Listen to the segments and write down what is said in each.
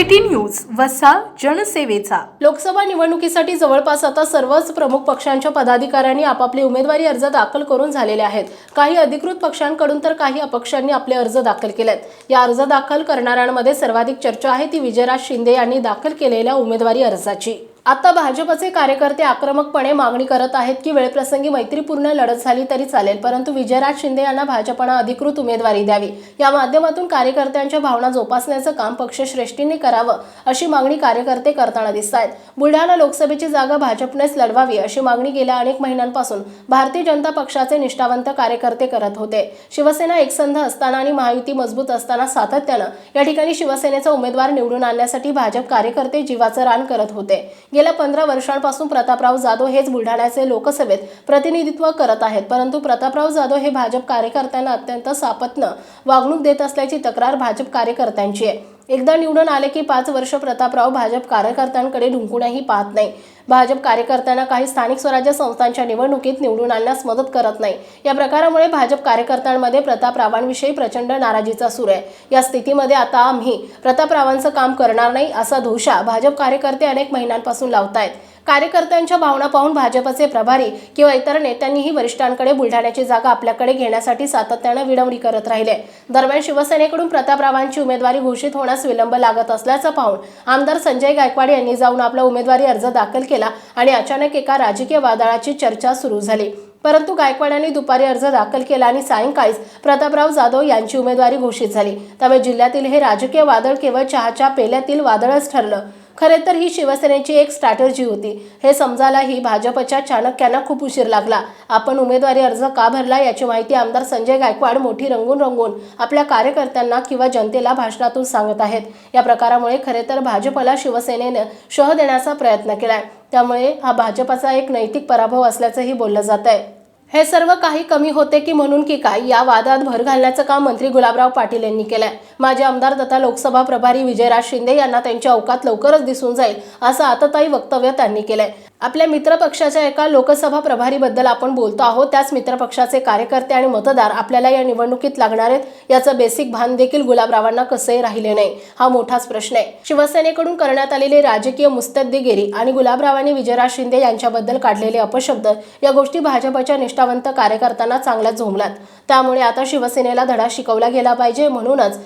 City news वसा जनसेवेचा. लोकसभा निवडणुकीसाठी जवळपास आता सर्वच प्रमुख पक्षांच्या पदाधिकाऱ्यांनी आपापले उमेदवारी अर्ज दाखल करून झालेले आहेत. काही अधिकृत पक्षांकडून तर काही अपक्षांनी आपले अर्ज दाखल केलेत. या अर्ज दाखल करणाऱ्यांमध्ये सर्वाधिक चर्चा आहे ती विजयराज शिंदे यांनी दाखल केलेल्या उमेदवारी अर्जाची. आता भाजपचे कार्यकर्ते आक्रमकपणे मागणी करत आहेत की वेळप्रसंगी मैत्रीपूर्ण लढत झाली तरी चालेल परंतु विजयराज शिंदे यांना भाजपनं अधिकृत उमेदवारी द्यावी. या माध्यमातून कार्यकर्त्यांच्या भावना जोपासण्याचं काम पक्षश्रेष्ठींनी करावं अशी मागणी कार्यकर्ते करताना दिसत आहेत बुलढाणा लोकसभेची जागा भाजपनेच लढवावी अशी मागणी गेल्या अनेक महिन्यांपासून भारतीय जनता पक्षाचे निष्ठावंत कार्यकर्ते करत होते. शिवसेना एकसंध असताना आणि महायुती मजबूत असताना सातत्यानं या ठिकाणी शिवसेनेचा उमेदवार निवडून आणण्यासाठी भाजप कार्यकर्ते जीवाचं रान करत होते. गेल्या पंधरा वर्षांपासून प्रतापराव जाधव हेच बुलढाण्याचे लोकसभेत प्रतिनिधित्व करत आहेत. परंतु प्रतापराव जाधव हे भाजप कार्यकर्त्यांना अत्यंत सापत्न वागणूक देत असल्याची तक्रार भाजप कार्यकर्त्यांची आहे. एकदा निवडून आले की पाच वर्ष प्रतापराव भाजप कार्यकर्त्यांकडे ढुंकूनही पाहत नाही. भाजप कार्यकर्त्यांना काही स्थानिक स्वराज्य संस्थांच्या निवडणुकीत निवडून आणण्यास मदत करत नाही. या प्रकारामुळे भाजप कार्यकर्त्यांमध्ये प्रतापरावांविषयी प्रचंड नाराजीचा सूर आहे. या स्थितीमध्ये आता आम्ही प्रतापरावांचं काम करणार नाही असा धोशा भाजप कार्यकर्ते अनेक महिन्यांपासून लावतायत. कार्यकर्त्यांच्या भावना पाहून भाजपचे प्रभारी किंवा इतर नेत्यांनीही वरिष्ठांकडे बुलढाण्याची जागा आपल्याकडे घेण्यासाठी सातत्यानं विडवणी करत राहिले. दरम्यान शिवसेनेकडून प्रतापरावांची उमेदवारी घोषित होण्यास विलंब लागत असल्याचं पाहून आमदार संजय गायकवाड यांनी जाऊन आपला उमेदवारी अर्ज दाखल केला आणि अचानक एका राजकीय वादळाची चर्चा सुरू झाली. परंतु गायकवाडांनी दुपारी अर्ज दाखल केला आणि सायंकाळीच प्रतापराव जाधव यांची उमेदवारी घोषित झाली. त्यामुळे जिल्ह्यातील हे राजकीय वादळ केवळ चहाच्या पेल्यातील वादळच ठरलं. खरे तर ही शिवसेनेची एक स्ट्रॅटर्जी होती. हे समजायलाही भाजपच्या चाणक्यांना खूप उशीर लागला. आपण उमेदवारी अर्ज का भरला याची माहिती आमदार संजय गायकवाड मोठी रंगून रंगून आपल्या कार्यकर्त्यांना किंवा जनतेला भाषणातून सांगत आहेत. या प्रकारामुळे खरे तर भाजपला शिवसेनेनं शह देण्याचा प्रयत्न केलाय. त्यामुळे हा भाजपचा एक नैतिक पराभव असल्याचंही बोललं जात आहे हे सर्व काही कमी होते की म्हणून की काय? या वादात भर घालण्याचं काम मंत्री गुलाबराव पाटील यांनी केलंय. माजी आमदार तथा लोकसभा प्रभारी विजयराज शिंदे यांना त्यांच्या अवकात लवकरच दिसून जाईल असं आतताई वक्तव्य त्यांनी केलंय. आपल्या मित्रपक्षाच्या एका लोकसभा प्रभारीबद्दल आपण बोलतो आहोत. त्याच मित्रपक्षाचे कार्यकर्ते आणि मतदार आपल्याला या निवडणुकीत लागणार आहेत याचं बेसिक भान देखील गुलाबरावांना कसंही राहिले नाही हा मोठाच प्रश्न आहे. शिवसेनेकडून करण्यात आलेली राजकीय मुस्तद्दीगिरी आणि गुलाबरावांनी विजयराज शिंदे यांच्याबद्दल काढलेले अपशब्द या गोष्टी भाजपच्या निष्ठावंत कार्यकर्त्यांना चांगल्याच झोंबल्यात त्यामुळे आता शिवसेनेला धडा शिकवला गेला पाहिजे म्हणूनच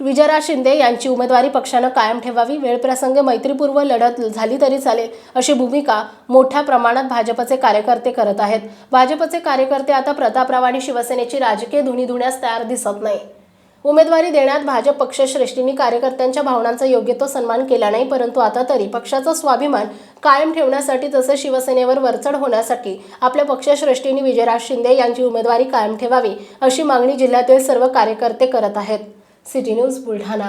विजयराज शिंदे यांची उमेदवारी पक्षानं कायम ठेवावी वेळप्रसंग मैत्रीपूर्व लढत झाली तरी चालेल अशी भूमिका मोठ्या प्रमाणात भाजपचे कार्यकर्ते करत आहेत. भाजपचे कार्यकर्ते आता प्रतापराव आणि शिवसेनेची राजकीय धुणी धुण्यास तयार दिसत नाही. उमेदवारी देण्यात भाजप पक्षश्रेष्ठींनी कार्यकर्त्यांच्या भावनांचा योग्य तो सन्मान केला नाही परंतु आता तरी पक्षाचा स्वाभिमान कायम ठेवण्यासाठी तसेच शिवसेनेवर वरचढ होण्यासाठी आपल्या पक्षश्रेष्ठींनी विजयराज शिंदे यांची उमेदवारी कायम ठेवावी अशी मागणी जिल्ह्यातील सर्व कार्यकर्ते करत आहेत. City news Buldhana.